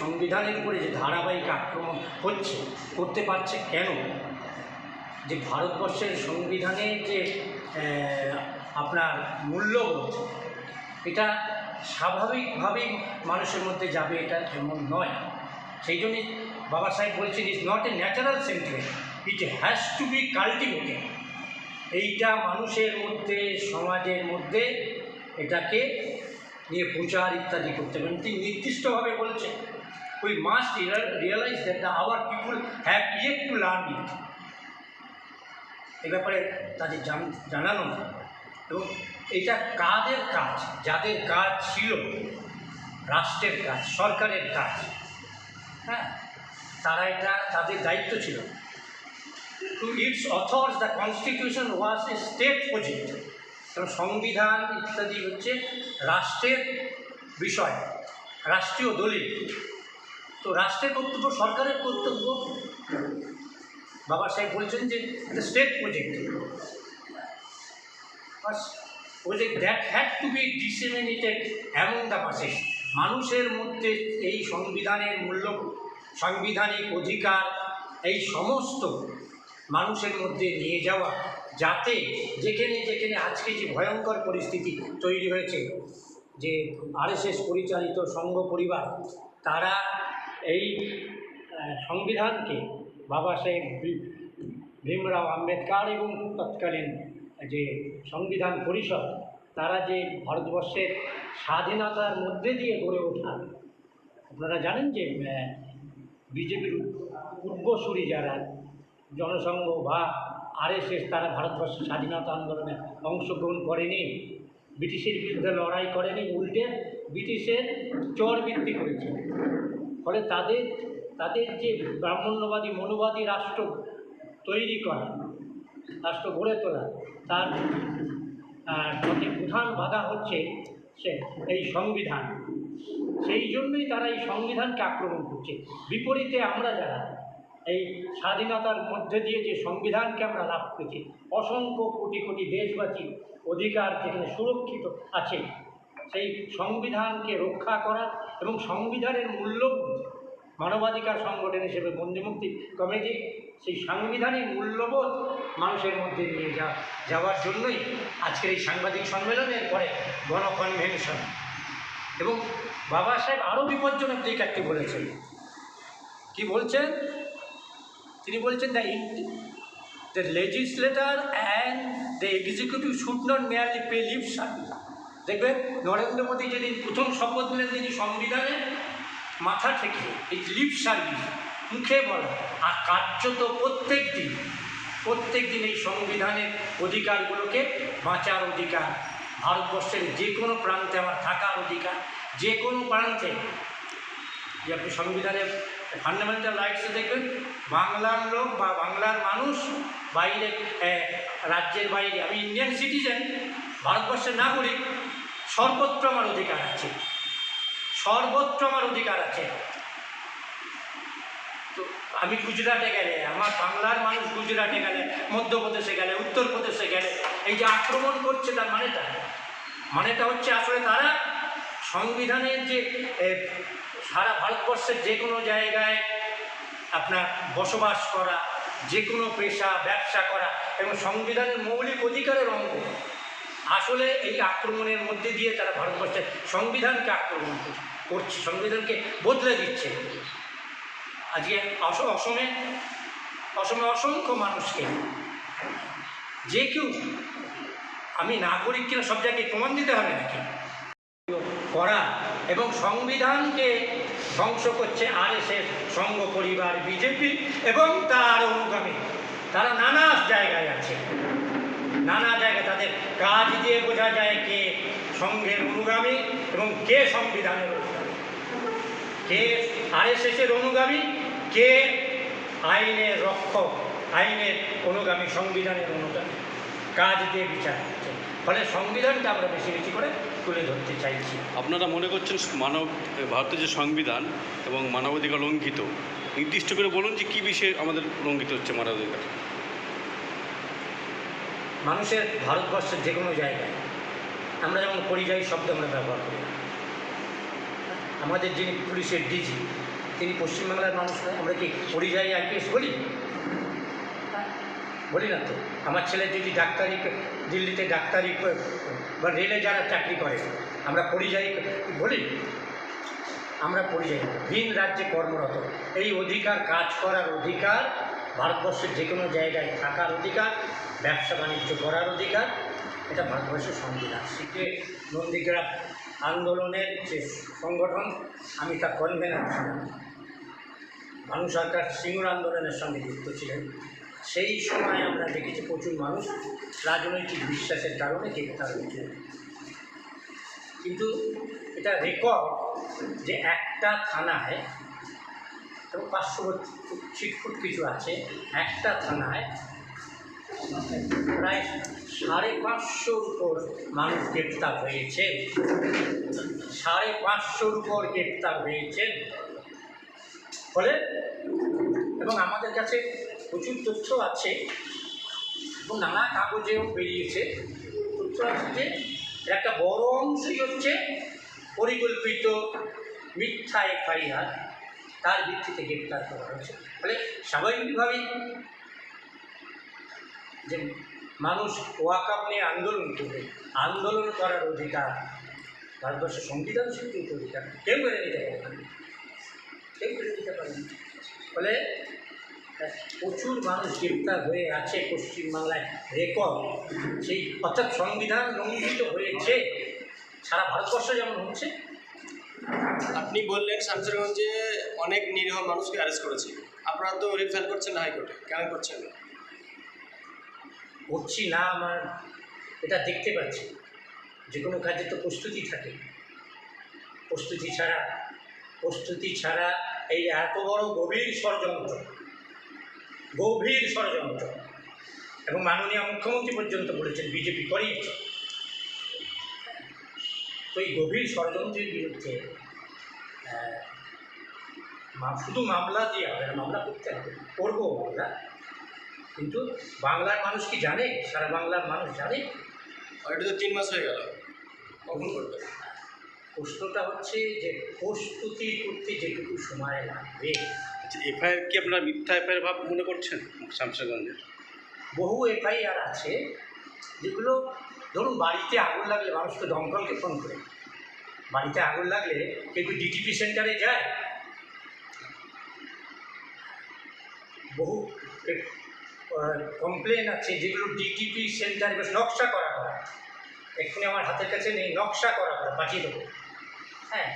সংবিধানের উপরে যে ধারাবাহিক আক্রমণ হচ্ছে, করতে পারছে কেন? যে ভারতবর্ষের সংবিধানের যে আপনার মূল্যবোধ, এটা স্বাভাবিকভাবেই মানুষের মধ্যে যাবে, এটা এমন নয়। সেই জন্যই বাবা সাহেব বলছেন is not a natural sentiment it has to be cultivated এইটা মানুষের মধ্যে, সমাজের মধ্যে এটাকে নিয়ে প্রচার ইত্যাদি করতে পারেন তিনি নির্দিষ্টভাবে বলছেন। Must realise that the our people have yet to learn it এ ব্যাপারে তাদের জানানো এবং এটা কাদের কাজ? যাদের কাজ ছিল, রাষ্ট্রের কাজ, সরকারের কাজ হ্যাঁ? তারা এটা, তাদের দায়িত্ব ছিল। To its authors the constitution was a state project এবং সংবিধান ইত্যাদি হচ্ছে রাষ্ট্রের বিষয়, রাষ্ট্রীয় দলিল। তো রাষ্ট্রের কর্তব্য, সরকারের কর্তব্য। বাবা সাহেব বলছেন যে এটা state project project that had to be disseminated among the masses মানুষের মধ্যে এই সংবিধানের মূল্য, সাংবিধানিক অধিকার, এই সমস্ত মানুষের মধ্যে নিয়ে যাওয়া, যাতে যেখানে যেখানে আজকে যে ভয়ঙ্কর পরিস্থিতি তৈরি হয়েছে, যে আরএসএস পরিচালিত সংঘ পরিবার, তারা এই সংবিধানকে বাবা সাহেব ভীমরাও আম্বেদকর এবং তৎকালীন যে সংবিধান পরিষদ, তারা যে ভারতবর্ষের স্বাধীনতার মধ্যে দিয়ে গড়ে ওঠা, আপনারা জানেন যে বিজেপির পূর্বসূরি যারা জনসংঘ বা আরএসএস, তারা ভারতবর্ষের স্বাধীনতা আন্দোলনে অংশগ্রহণ করেনি, ব্রিটিশের বিরুদ্ধে লড়াই করেনি, উল্টে ব্রিটিশের চর বৃত্তি করেছে। ফলে তাদের তাদের যে ব্রাহ্মণ্যবাদী, মনোবাদী রাষ্ট্র তৈরি করা, রাষ্ট্র গড়ে তোলা, তার প্রতি প্রধান বাধা হচ্ছে সে, এই সংবিধান। সেই জন্যই তারা এই সংবিধানকে আক্রমণ করছে। বিপরীতে আমরা যারা, এই স্বাধীনতার মধ্যে দিয়ে যে সংবিধানকে আমরা লাভ করেছি, অসংখ্য কোটি কোটি দেশবাসী অধিকার যেখানে সুরক্ষিত আছে সেই সংবিধানকে রক্ষা করা এবং সংবিধানের মূল্যবোধ মানবাধিকার সংগঠন হিসেবে বন্দিমুক্তি কমিটি সেই সাংবিধানিক মূল্যবোধ মানুষের মধ্যে নিয়ে যা, যাওয়ার জন্যই আজকের এই সাংবাদিক সম্মেলনের পরে গণকনভেনশন। এবং বাবা সাহেব আরও বিপজ্জনক দিক একটি বলেছেন। কি বলছেন? তিনি বলছেন the the legislator and the executive should not merely pay lip service দেখবেন নরেন্দ্র মোদী যেদিন প্রথম শপথ নিলেন তিনি সংবিধানে মাথা থেকে এই লিভ সার্ভিস মুখে বলা। আর কার্যত প্রত্যেক দিন প্রত্যেক দিন এই সংবিধানের অধিকারগুলোকে বাঁচার অধিকার, ভারতবর্ষের যে কোনো প্রান্তে আমার থাকার অধিকার, যে কোনো প্রান্তে। যে আপনি সংবিধানের ফান্ডামেন্টাল রাইটসে দেখবেন, বাংলার লোক বা বাংলার মানুষ বাইরে রাজ্যের বাইরে, আমি ইন্ডিয়ান সিটিজেন ভারতবর্ষের নাগরিক সর্বত্র আমার অধিকার আছে। সর্বত্র আমার অধিকার আছে। তো আমি গুজরাটে গেলে, আমার বাংলার মানুষ গুজরাটে গেলে, মধ্যপ্রদেশে গেলে, উত্তরপ্রদেশে গেলে, এই যে আক্রমণ করছে তার মানেটা? মানেটা হচ্ছে আসলে তারা সংবিধানের যে সারা ভারতবর্ষের যে কোনো জায়গায় আপনার বসবাস করা, যে কোনো পেশা, ব্যবসা করা এবং সংবিধানের মৌলিক অধিকারের অঙ্গ। আসলে এই আক্রমণের মধ্যে দিয়ে তারা ভারতবর্ষের সংবিধানকে আক্রমণ করছে- সংবিধানকে বদলে দিচ্ছে। আজকে অস- অসমে অসমে অসংখ্য মানুষকে যে কেউ, আমি নাগরিক কিনা সব জায়গায় প্রমাণ দিতে হবে নাকি? করা এবং সংবিধানকে ধ্বংস করছে আর আরএসএস, সংঘ পরিবার, বিজেপি এবং তার অনুগামী। তারা নানা জায়গায় আছে। নানা জায়গায় তাদের কাজ দিয়ে বোঝা যায় কে সংঘের অনুগামী এবং কে সংবিধানের অনুগামী। কে আরএসএসের অনুগামী, কে আইনের রক্ষক, আইনের অনুগামী, সংবিধানের অনুগামী। কাজ দিয়ে বিচার করছে ফলে সংবিধানটা আমরা বেশি বেশি করে তুলে ধরতে চাইছি। আপনারা মনে করছেন মানব, ভারতের যে সংবিধান এবং মানবাধিকার লঙ্ঘিত, নির্দিষ্ট করে বলুন যে কী বিষয়ে আমাদের লঙ্ঘিত হচ্ছে মানবাধিকার? মানুষের ভারতবর্ষের যে কোনো জায়গায় আমরা যেমন পরিযায়ী শব্দ আমরা ব্যবহার করি আমাদের যিনি পুলিশের ডিজি তিনি পশ্চিমবাংলার মানুষ আমরা কি পরিযায়ী আইপিএস বলি? বলি না তো। আমার ছেলে যদি ডাক্তারি দিল্লিতে ডাক্তারি বা রেলে যারা চাকরি করে, আমরা পরিযায়ী বলি? আমরা পরিযায়ী ভিন রাজ্যে কর্মরত। এই অধিকার কাজ করার অধিকার, ভারতবর্ষের যে কোনো জায়গায় থাকার অধিকার ব্যবসা বাণিজ্য করার অধিকার, এটা ভারতবর্ষের সংবিধান। শিখে নন্দীগ্রাম আন্দোলনের যে সংগঠন, আমি তা কনভেনার ছিলাম। মানুষ সরকার সিঙ্গুর আন্দোলনের সঙ্গে যুক্ত ছিলেন। সেই সময় আমরা দেখেছি প্রচুর মানুষ রাজনৈতিক বিশ্বাসের কারণে গ্রেপ্তার হয়েছে কিন্তু এটা রেকর্ড যে একটা থানায়, এবং পার্শ্ববর্তী ছিটফুট কিছু আছে, একটা থানায় প্রায় সাড়ে পাঁচশোর উপর মানুষ গ্রেপ্তার হয়েছে। সাড়ে পাঁচশোর উপর গ্রেপ্তার হয়েছে। ফলে এবং আমাদের কাছে প্রচুর তথ্য আছে এবং নানা কাগজেও বেরিয়েছে। তথ্য আছে যে একটা বড় অংশই হচ্ছে পরিকল্পিত মিথ্যা এফআইআর। তার ভিত্তিতে গ্রেপ্তার করা হয়েছে। ফলে স্বাভাবিকভাবেই যে মানুষ ওয়াকাপ নিয়ে আন্দোলন করবে, আন্দোলন করার অধিকার, ভারতবর্ষের সংবিধান স্বীকৃত অধিকার কেউ মেনে নিতে পারে কেউ মেনে নিতে পারে ফলে প্রচুর মানুষ গ্রেপ্তার হয়ে আছে পশ্চিমবাংলায়। রেকর্ড, সেই অর্থাৎ সংবিধান লঙ্ঘিত হয়েছে। সারা ভারতবর্ষ যেমন হচ্ছে। আপনি বললেন শামসেরগঞ্জে অনেক নিরীহ মানুষকে অ্যারেস্ট করেছে। আপনারা তো রিট ফাইল করছেন হাইকোর্টে, কেন করছেন না? করছি না আমার, এটা দেখতে পাচ্ছি। যে কোনো কাজে তো প্রস্তুতি থাকে। প্রস্তুতি ছাড়া প্রস্তুতি ছাড়া এই এত বড় গভীর ষড়যন্ত্র গভীর ষড়যন্ত্র। এবং মাননীয় মুখ্যমন্ত্রী পর্যন্ত বলেছেন, বিজেপি করিয়েছে তো এই গভীর ষড়যন্ত্রের বিরুদ্ধে শুধু মামলা দিয়ে হবে মামলা করতে হবে। করব মামলা। কিন্তু বাংলার মানুষ কি জানে? সারা বাংলার মানুষ জানে? অলরেডি তো তিন মাস হয়ে গেল। কখন করবে? প্রশ্নটা হচ্ছে যে প্রস্তুতি করতে যেটুকু সময় লাগবে। আচ্ছা এফআইআর কি আপনারা মিথ্যা এফআইআর ভাব মনে করছেন শামসাগঞ্জের বহু এফআইআর আছে যেগুলো ধরুন বাড়িতে আগুন লাগলে মানুষ তো দমকলকে ফোন করে? বাড়িতে আগুন লাগলে কেউ ডিটিপি সেন্টারে যায়? বহু কমপ্লেন আছে যেগুলো ডিটিপি সেন্টারে নকশা করা হয়। এক্ষুনি আমার হাতের কাছে নেই, নকশা করা হয়, পাঠিয়ে দেবো। হ্যাঁ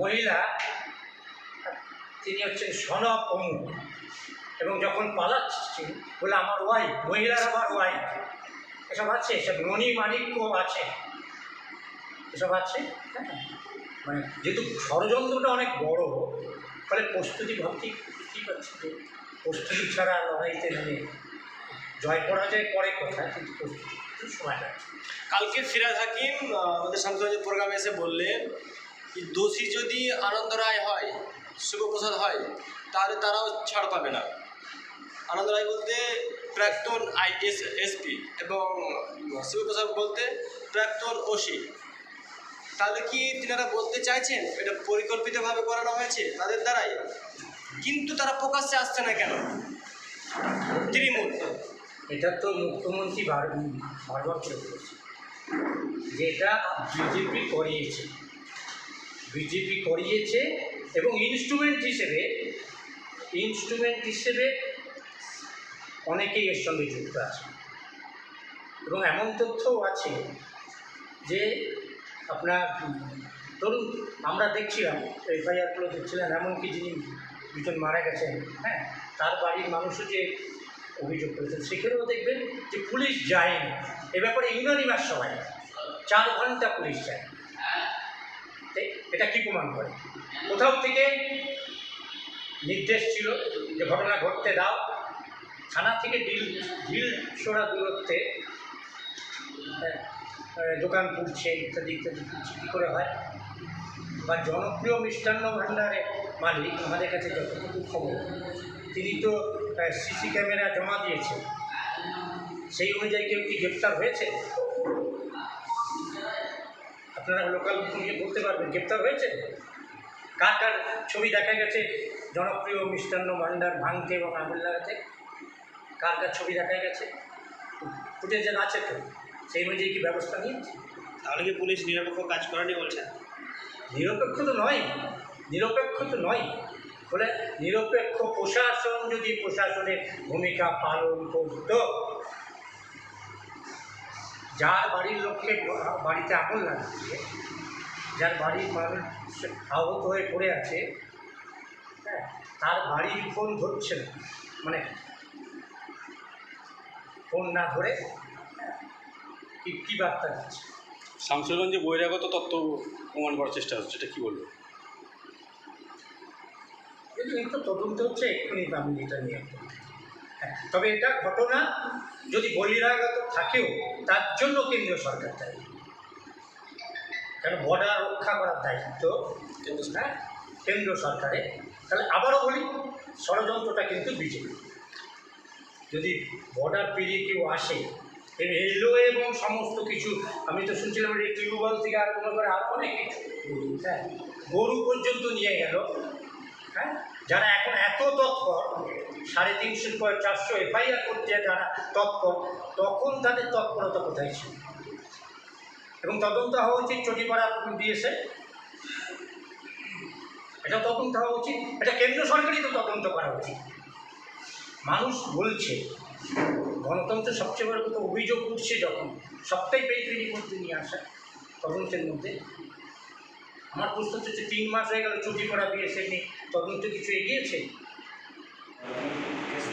মহিলা, তিনি হচ্ছেন সনব অমুক এবং যখন পালাচ্ছি বলে আমার ওয়াইফ মহিলার আবার ওয়াইফ এসব আছে? এসব মণি মাণিক্য আছে। এসব আছে? হ্যাঁ মানে যেহেতু ষড়যন্ত্রটা অনেক বড়, ফলে প্রস্তুতি বুঝতেই পারছি যে প্রস্তুতি ছাড়া লড়াইতে নেমে জয় পরাজয় পরে কথা, কিন্তু প্রস্তুতি সময় কালকে ফিরাজ হাকিম আমাদের শামসেরগঞ্জের প্রোগ্রামে এসে বললেন দোষী যদি আনন্দ রায় হয় শুভপ্রসাদ হয়, তাহলে তারাও ছাড় পাবে না। আনন্দ রায় বলতে প্রাক্তন আইএস এসপি এবং শিবপ্রসাদ বলতে প্রাক্তন ওসি। তাহলে কি তিনারা বলতে চাইছেন? এটা পরিকল্পিতভাবে করানো হয়েছে তাদের দ্বারাই? কিন্তু তারা প্রকাশ্যে আসছে না কেন? তৃণমূল এটা তো মুখ্যমন্ত্রী বার বারবার করে বলেছে। যে এটা বিজেপি করিয়েছে। বিজেপি করিয়েছে এবং ইনস্ট্রুমেন্ট হিসেবে ইনস্ট্রুমেন্ট হিসেবে অনেকেই এর সঙ্গে যুক্ত আছে। এবং এমন তথ্যও আছে যে আপনার ধরুন, আমরা দেখছিলাম এফআইআরগুলো দেখছিলাম এমনকি যিনি দুজন মারা গেছেন হ্যাঁ? তার বাড়ির মানুষও যে অভিযোগ করেছেন সেখানেও দেখবেন যে পুলিশ যায়নি। এ ব্যাপারে ইউনানিমাস সবাই। চার ঘণ্টা পুলিশ যায়। এটা কি প্রমাণ করে? কোথাও থেকে নির্দেশ ছিল যে ঘটনা ঘটতে দাও। থানা থেকে ডিল ঢিল ছোড়া দূরত্বে হ্যাঁ, দোকান পুড়ছে ইত্যাদি ইত্যাদি কী করে হয়? বা জনপ্রিয় মিষ্টান্ন ভাণ্ডারের মালিক আমাদের কাছে যতটুকু খবর। তিনি তো সিসি ক্যামেরা জমা দিয়েছে সেই অনুযায়ী কেউ কি গ্রেপ্তার হয়েছে? আপনারা লোকাল নিয়ে বলতে পারবেন গ্রেপ্তার হয়েছে? কার কার ছবি দেখা গেছে? জনপ্রিয় মিষ্টান্ন ভাণ্ডার ভাঙতে এবং আগুন লাগাতে। কার কার ছবি দেখা গেছে? ফুটেজ যেন আছে তো সেই অনুযায়ী কি ব্যবস্থা নিয়েছে? তাহলে কি পুলিশ নিরপেক্ষ কাজ করেনি বলছেন? নিরপেক্ষ তো নয়। নিরপেক্ষ তো নয়। বলে নিরপেক্ষ প্রশাসন যদি প্রশাসনের ভূমিকা পালন করত যার বাড়ির লোককে বাড়িতে আগুন লাগছে যার বাড়ির মানুষ আহত হয়ে পড়ে আছে হ্যাঁ তার বাড়ির ফোন ধরছে না। মানে ফোন না ধরে হ্যাঁ, কি কী বার্তা দিচ্ছে? শামসুরগঞ্জে বহিরাগত তত্ত্ব প্রমাণ করার চেষ্টা হচ্ছে এটা কী বলব? কিন্তু এই তো তদন্ত হচ্ছে এক্ষুনি আমি এটা নিয়ে। হ্যাঁ, তবে এটা ঘটনা যদি বহিরাগত থাকেও তার জন্য কেন্দ্রীয় সরকার দায়ী। কেন বর্ডার রক্ষা করার দায়িত্ব কিন্তু হ্যাঁ কেন্দ্র সরকারের তাহলে আবারও বলি ষড়যন্ত্রটা কিন্তু বিজেপি। যদি বর্ডার পেরিয়ে কেউ আসে এলো এবং সমস্ত কিছু আমি তো শুনছিলাম টিউবওয়েল থেকে আর কোনো করে আরও অনেক কিছু। হ্যাঁ গরু পর্যন্ত নিয়ে গেল। হ্যাঁ? যারা এখন এত তৎপর, সাড়ে তিনশোর পর চারশো এফআইআর করতে যারা তৎপর, তখন তাদের তৎপরতা কোথায় ছিল? এবং তদন্ত হওয়া উচিত চটি চটিপাড়া দিয়েছে? এটা তদন্ত হওয়া উচিত? এটা কেন্দ্র সরকারই তো তদন্ত করা উচিত। মানুষ বলছে, গণতন্ত্রের সবচেয়ে বড় কথা অভিযোগ উঠছে যখন, সবটাই পেয়ে করতে নিয়ে আসা তদন্তের মধ্যে। আমার প্রশ্ন হচ্ছে তিন মাস হয়ে গেল ছুটি করা দিয়ে সে নিয়ে তদন্ত কিছু এগিয়েছে?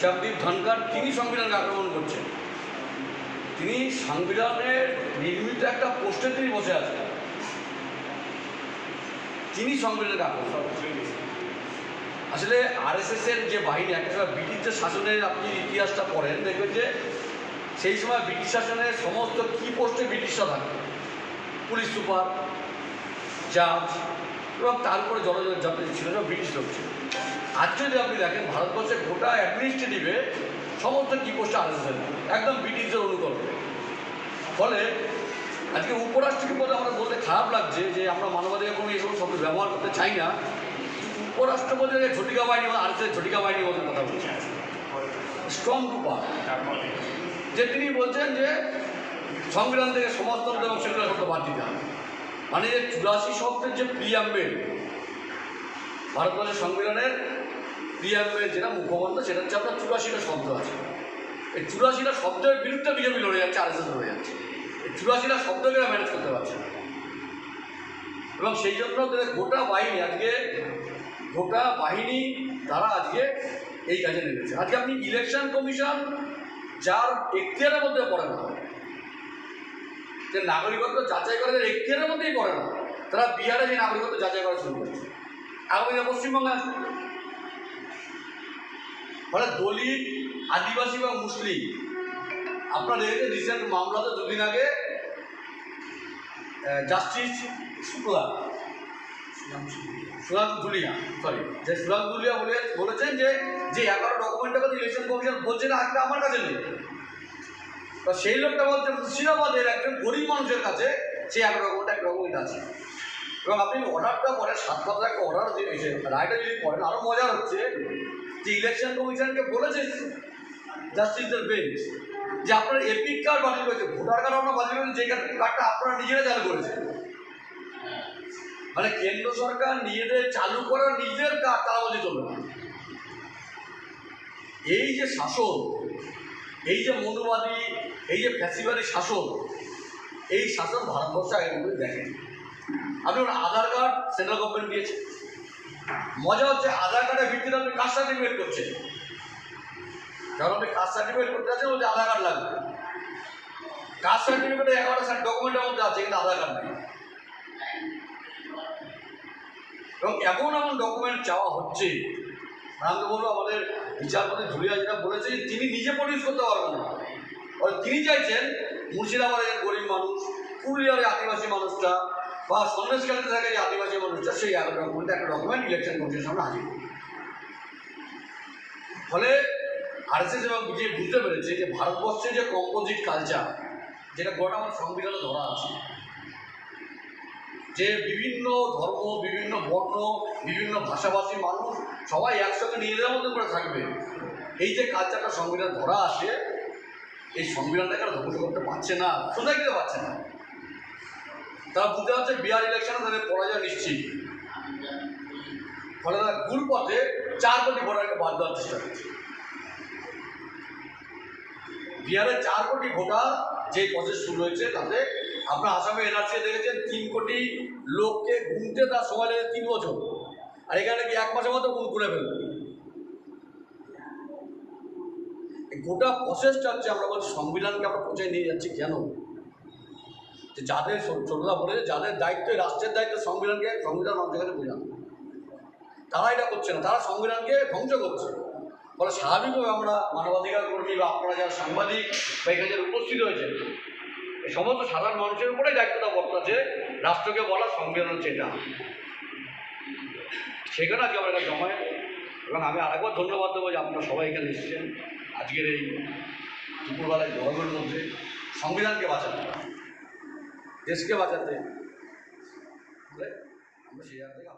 জগদীপ ধনকর তিনি সংবিধানকে আক্রমণ করছেন। তিনি সংবিধানের নির্মিত একটা পোস্টে তিনি বসে আছেন। তিনি সংবিধানকে আক্রমণ। আসলে আরএসএস এর যে বাহিনী, একটা ব্রিটিশদের শাসনের আপনি ইতিহাসটা পড়েন, দেখবেন যে সেই সময় ব্রিটিশ শাসনের সমস্ত কি পোস্টে ব্রিটিশরা থাকে পুলিশ সুপার জাজ এবং তারপরে যাত্রী ছিল, সব ব্রিটিশ লোক ছিল। আজ যদি আপনি দেখেন ভারতবর্ষের গোটা অ্যাডমিনিস্ট্রেটিভে সমস্ত কি পোস্টে আরএসএস একদম ব্রিটিশদের অনুকরণ। ফলে আজকে উপরাষ্ট্রপতি পদে আমরা বলতে খারাপ লাগছে যে আমরা মানবাধিকার কোনো এই সমস্ত শব্দ ব্যবহার করতে চাই না। উপরাষ্ট্রপতি যে ঝটিকা বাহিনী আর এস ঝটিকা বাহিনীর মধ্যে কথা বলছেন স্ট্রং টুপার যে তিনি বলছেন যে সংবিধান থেকে সমাজতন্ত্র এবং সেকুলার শব্দ বাদ দিতে হবে। মানে চুরাশি শব্দের যে প্রিয়াম্বেল ভারতবর্ষের সংবিধানের প্রিয়াম্বেল যেটা মুখবন্ধ, সেটা হচ্ছে আপনার চুরাশিটা শব্দ আছে। এই চুরাশিটা শব্দের বিরুদ্ধে বিজেপি লড়ে যাচ্ছে আর লড়ে যাচ্ছে। এই চুরাশিটা শব্দকে ম্যানেজ করতে পারছে না। এবং সেই জন্য গোটা বাহিনী, আজকে গোটা বাহিনী তারা আজকে এই কাজে নেমেছে। আজকে আপনি ইলেকশন কমিশন যার এখতিয়ারের মধ্যে পড়ে না। যে নাগরিকত্ব যাচাই করে তাদের এখতিয়ারের মধ্যেই পড়ে না। তারা বিহারে যে নাগরিকত্ব যাচাই করা শুরু করেছে। আগামী পশ্চিমবঙ্গে আসবে ফলে দলিত, আদিবাসী বা মুসলিম, আপনারা দেখেছেন রিসেন্ট মামলাতে দুদিন আগে জাস্টিস শুক্লা সুরাজ দুলিয়া সরি যে সুরাজ দুলিয়া বলে বলেছেন যে যে এগারো ডকুমেন্টের কথা ইলেকশন কমিশন বলছে না আজকে আমার কাছে নেই। সেই লোকটা বলছে, মুর্শিদাবাদের একজন গরিব মানুষের কাছে সেই এগারো ডকুমেন্ট এক ডকুমেন্ট আছে। এবং আপনি অর্ডারটা পরে সাত পাতার একটা অর্ডার দিয়েছে রায়টা যদি পড়েন আরও মজার হচ্ছে যে ইলেকশন কমিশনকে বলেছে জাস্টিসদের বেঞ্চ যে আপনার এপিক কার্ড বাতিল করেছে ভোটার কার্ড আপনার বাতিল করেছে, যে কার্ডটা আপনারা নিজেরা চালু করেছেন। মানে কেন্দ্র সরকার নিজেদের চালু করার নিজেদের কাজ তারা বলছে চলবে এই যে শাসন এই যে মনুবাদী এই যে ফ্যাসিবাদী শাসন, এই শাসন ভারতবর্ষে আগে কিন্তু দেখেন। আপনি ওর আধার কার্ড সেন্ট্রাল গভর্নমেন্ট দিয়েছে। মজা হচ্ছে আধার কার্ডের ভিত্তিতে আপনি কাস্ট সার্টিফিকেট করছেন। কারণ আপনি কাস্ট সার্টিফিকেট করতে আছেন বলছে আধার কার্ড লাগবে। কাস্ট সার্টিফিকেটে এগারোটা ডকুমেন্টের মধ্যে আছে, কিন্তু আধার কার্ড নেই। এবং এমন এমন ডকুমেন্ট চাওয়া হচ্ছে আমি তো বলব আমাদের বিচারপতি ধুলিয়া যেটা বলেছে তিনি নিজে প্রডিউস করতে পারবেন না। তিনি চাইছেন মুর্শিদাবাদের গরিব মানুষ, পুরুলিয়ার আদিবাসী মানুষটা বা সন্দেশকালীতে থাকে যে আদিবাসী মানুষটা, সেই ডকুমেন্ট একটা ডকুমেন্ট ইলেকশন কমিশনের সামনে হাজির ফলে আরএসএস এবং বিজেপি বুঝতে পেরেছে যে ভারতবর্ষে যে কম্পোজিট কালচার যেটা গোটা আমার সংবিধানে ধরা আছে যে বিভিন্ন ধর্ম, বিভিন্ন বর্ণ বিভিন্ন ভাষাভাষী মানুষ সবাই একসঙ্গে নিজেদের মধ্যে করে থাকবে। এই যে কালচারটা সংবিধান ধরা আছে, এই সংবিধানটাকে ধ্বংস করতে পারছে না? সোজা দিতে পারছে না? তারা বুঝতে পারছে বিহার ইলেকশনে তাদের পরাজয় নিশ্চিত। ফলে তারা ভুল পথে চার কোটি ভোটারকে বাদ দেওয়ার চেষ্টা করছে। বিহারে চার কোটি ভোটার যে প্রসেস শুরু হয়েছে, তাতে আপনার আসামে এনআরসি দেখেছেন, তিন কোটি লোককে গুনতে তার সময় লেগে তিন বছর। আর এখানে কি এক মাসের মতো গুণ করে ফেলবে? গোটা প্রসেসটা হচ্ছে আমরা বলছি সংবিধানকে আমরা পৌঁছে নিয়ে যাচ্ছি কেন? যে যাদের ছোটরা বলেছে যাদের দায়িত্ব রাষ্ট্রের দায়িত্ব সংবিধানকে, সংবিধান মানুষের বোঝানো। তারা এটা করছে না, তারা সংবিধানকে ধ্বংস করছে। ফলে স্বাভাবিকভাবে আমরা মানবাধিকার কর্মী বা আপনারা যারা সাংবাদিক বা এখানে যারা উপস্থিত হয়েছে সমস্ত সাধারণ মানুষের উপরেই দায়িত্বটা বর্তাচ্ছে রাষ্ট্রকে বলা সংবিধান হচ্ছে সেখানে আজকে আমরা এটা জমায় এবং আমি আরেকবার ধন্যবাদ দেবো যে আপনারা সবাই এখানে এসেছেন। আজকের এই দুপুরবেলায় গরমের মধ্যে সংবিধানকে বাঁচাতে, দেশকে বাঁচাতে। আমরা সেই জায়গা থেকে